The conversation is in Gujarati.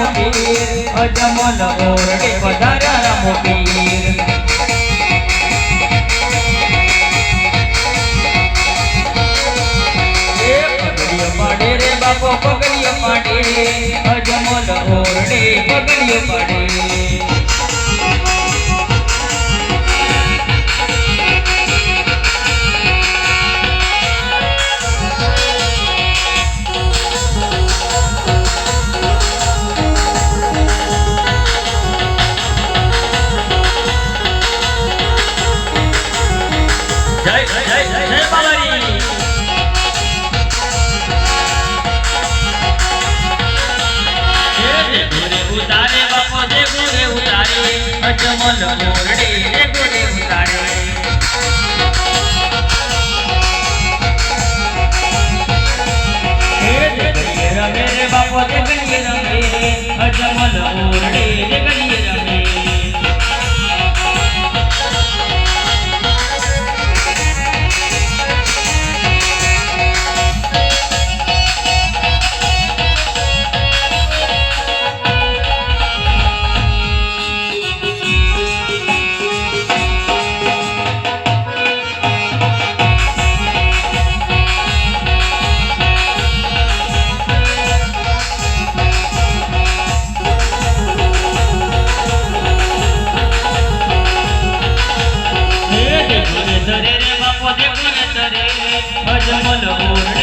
મોતીર અજમન પાડે રે બાપો પગડીએ પાડે અજમન ઓરડે પગડીએ પાડે રે ગોરે ઉતારે, અજમલ મોરડે રે ગોરે ઉતારે. હે રમે રે બાપો દેખીએ રમે અજમલ મોરડે રે બાપો દેખ ને તરે હજમલ ઓરડે